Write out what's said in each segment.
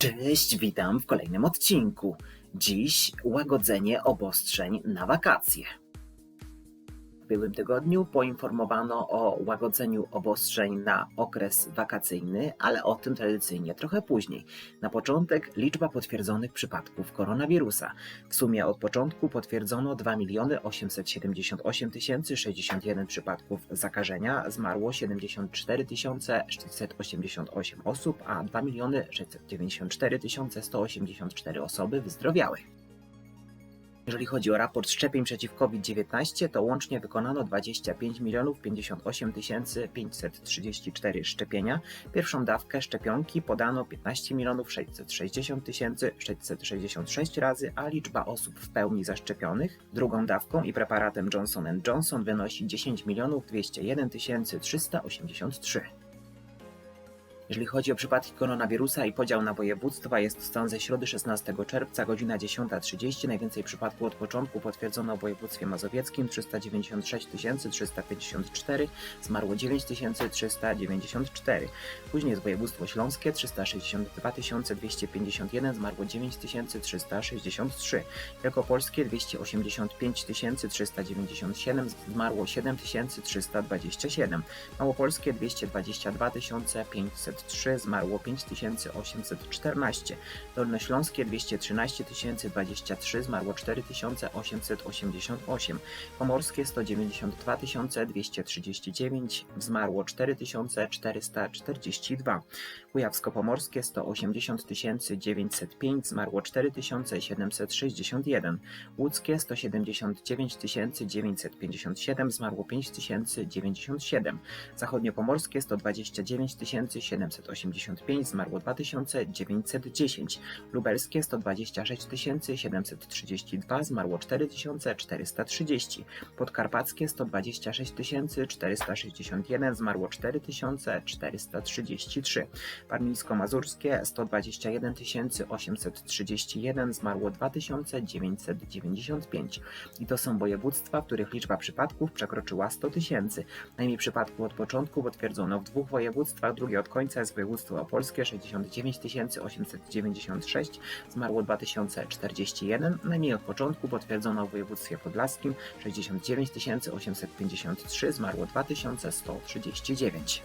Cześć, witam w kolejnym odcinku. Dziś łagodzenie obostrzeń na wakacje. Ubiegłym tygodniu poinformowano o łagodzeniu obostrzeń na okres wakacyjny, ale o tym tradycyjnie trochę później. Na początek liczba potwierdzonych przypadków koronawirusa. W sumie od początku potwierdzono 2 878 061 przypadków zakażenia, zmarło 74 688 osób, a 2 694 184 osoby wyzdrowiały. Jeżeli chodzi o raport szczepień przeciw COVID-19, to łącznie wykonano 25 058 534 szczepienia. Pierwszą dawkę szczepionki podano 15 660 666 razy, a liczba osób w pełni zaszczepionych drugą dawką i preparatem Johnson Johnson wynosi 10 201 383. Jeżeli chodzi o przypadki koronawirusa i podział na województwa, jest stan ze środy 16 czerwca, godzina 10.30. Najwięcej przypadków od początku potwierdzono w województwie mazowieckim 396 354, zmarło 9394. Później jest województwo śląskie 362 251, zmarło 9363. Wielkopolskie 285 397, zmarło 7327. Małopolskie 222 500 3 zmarło 5814, Dolnośląskie 213 023 zmarło 4888, Pomorskie 192 239 zmarło 4442, Kujawsko-Pomorskie 180 905 zmarło 4761, Łódzkie 179 957 zmarło 5097, Zachodniopomorskie 129 785 zmarło 2910, lubelskie 126 732 zmarło 4430, podkarpackie 126 461 zmarło 4433, warmińsko-mazurskie 121 831 zmarło 2995 i to są województwa, w których liczba przypadków przekroczyła 100 tysięcy. Najmniej przypadków od początku potwierdzono w dwóch województwach, drugie od końca jest województwo opolskie 69 896, zmarło 2041, najmniej od początku potwierdzono w województwie podlaskim 69 853, zmarło 2139.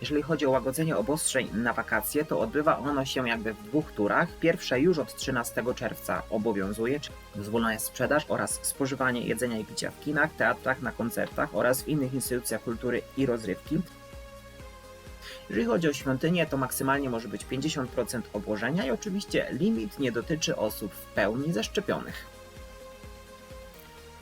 Jeżeli chodzi o łagodzenie obostrzeń na wakacje, to odbywa ono się jakby w dwóch turach. Pierwsze już od 13 czerwca obowiązuje, czyli dozwolona jest sprzedaż oraz spożywanie jedzenia i picia w kinach, teatrach, na koncertach oraz w innych instytucjach kultury i rozrywki. Jeżeli chodzi o świątynię, to maksymalnie może być 50% obłożenia i oczywiście limit nie dotyczy osób w pełni zaszczepionych.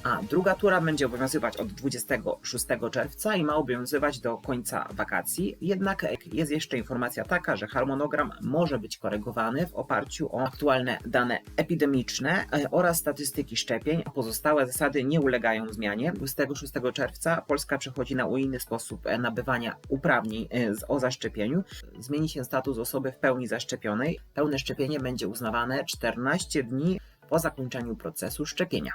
A druga tura będzie obowiązywać od 26 czerwca i ma obowiązywać do końca wakacji. Jednak jest jeszcze informacja taka, że harmonogram może być korygowany w oparciu o aktualne dane epidemiczne e, oraz statystyki szczepień. Pozostałe zasady nie ulegają zmianie. 26 czerwca Polska przechodzi na unijny sposób nabywania uprawnień e, o zaszczepieniu. Zmieni się status osoby w pełni zaszczepionej. Pełne szczepienie będzie uznawane 14 dni po zakończeniu procesu szczepienia.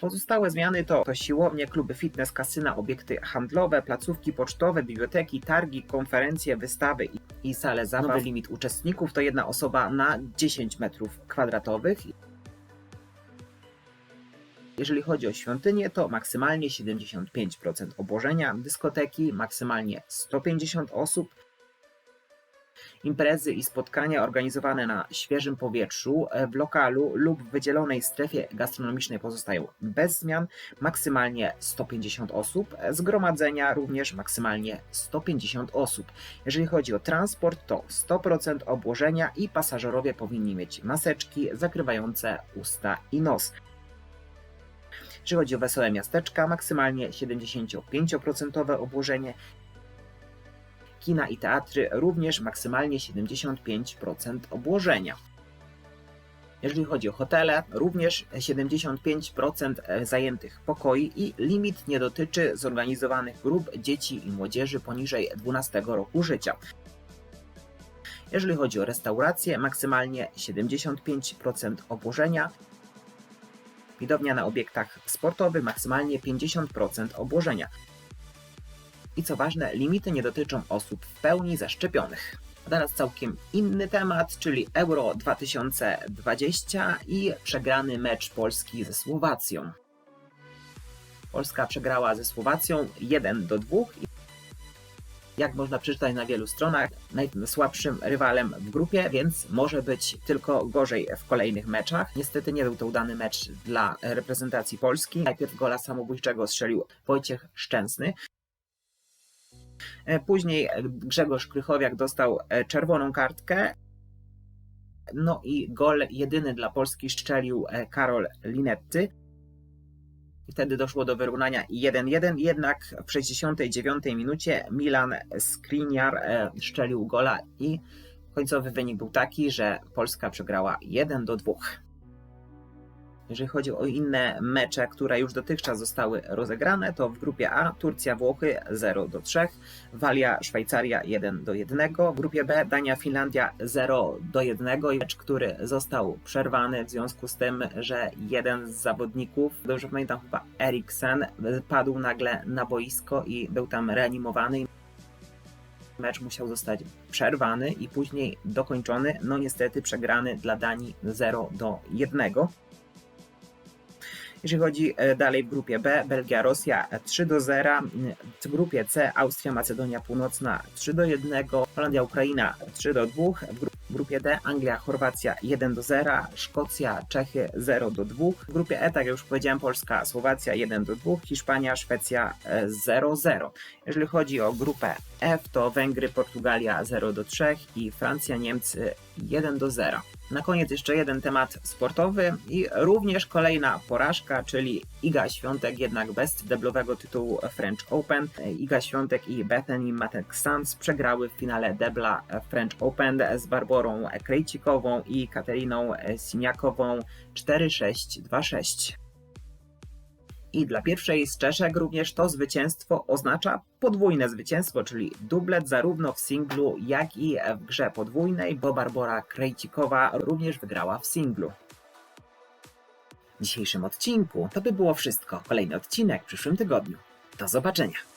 Pozostałe zmiany to, to siłownie, kluby fitness, kasyna, obiekty handlowe, placówki pocztowe, biblioteki, targi, konferencje, wystawy i, i sale zabaw. Nowy limit uczestników to jedna osoba na 10 metrów kwadratowych. Jeżeli chodzi o świątynię, to maksymalnie 75% obłożenia, dyskoteki maksymalnie 150 osób, Imprezy i spotkania organizowane na świeżym powietrzu, e, w lokalu lub w wydzielonej strefie gastronomicznej pozostają bez zmian, maksymalnie 150 osób, e, zgromadzenia również maksymalnie 150 osób. Jeżeli chodzi o transport, to 100% obłożenia i pasażerowie powinni mieć maseczki zakrywające usta i nos. Jeżeli chodzi o wesołe miasteczka, maksymalnie 75% obłożenie kina i teatry również maksymalnie 75% obłożenia. Jeżeli chodzi o hotele, również 75% zajętych pokoi i limit nie dotyczy zorganizowanych grup dzieci i młodzieży poniżej 12 roku życia. Jeżeli chodzi o restauracje, maksymalnie 75% obłożenia. Widownia na obiektach sportowych maksymalnie 50% obłożenia. I co ważne, limity nie dotyczą osób w pełni zaszczepionych. Teraz całkiem inny temat, czyli Euro 2020 i przegrany mecz Polski ze Słowacją. Polska przegrała ze Słowacją 1 do 2. Jak można przeczytać na wielu stronach, najsłabszym rywalem w grupie, więc może być tylko gorzej w kolejnych meczach. Niestety nie był to udany mecz dla reprezentacji Polski. Najpierw gola samobójczego strzelił Wojciech Szczęsny. E, Później Grzegorz Krychowiak dostał e, czerwoną kartkę. No i gol jedyny dla Polski strzelił e, Karol Linetty. Wtedy doszło do wyrównania 1-1, jednak w 69 minucie Milan Skriniar e, strzelił gola i końcowy wynik był taki, że Polska przegrała 1 do 2. Jeżeli chodzi o inne mecze, które już dotychczas zostały rozegrane, to w grupie A Turcja Włochy 0 do 3, Walia Szwajcaria 1 do 1, w grupie B Dania Finlandia 0 do 1 i mecz, który został przerwany w związku z tym, że jeden z zawodników, dobrze pamiętam chyba Eriksen, padł nagle na boisko i był tam reanimowany. Mecz musiał zostać przerwany i później dokończony. No niestety przegrany dla Danii 0 do 1. Jeżeli chodzi e, dalej w grupie B, Belgia, Rosja 3 do 0, w grupie C Austria, Macedonia Północna 3 do 1, Holandia, Ukraina 3 do 2, w gru- w grupie D Anglia, Chorwacja 1 do 0, Szkocja, Czechy 0 do 2, w grupie E, tak jak już powiedziałem, Polska, Słowacja 1 do 2, Hiszpania, Szwecja 0 0. Jeżeli chodzi o grupę F, to Węgry, Portugalia 0 do 3 i Francja, Niemcy 1 do 0. Na koniec jeszcze jeden temat sportowy i również kolejna porażka, czyli Iga Świątek jednak bez deblowego tytułu French Open. Iga Świątek i Bethany Mattek-Sands przegrały w finale debla French Open z Barborą Krejcikową i Kateriną Siniakową 4-6-2-6. I dla pierwszej z Czeszek również to zwycięstwo oznacza podwójne zwycięstwo, czyli dublet zarówno w singlu, jak i w grze podwójnej, bo Barbora Krejcikowa również wygrała w singlu. W dzisiejszym odcinku to by było wszystko. Kolejny odcinek w przyszłym tygodniu. Do zobaczenia.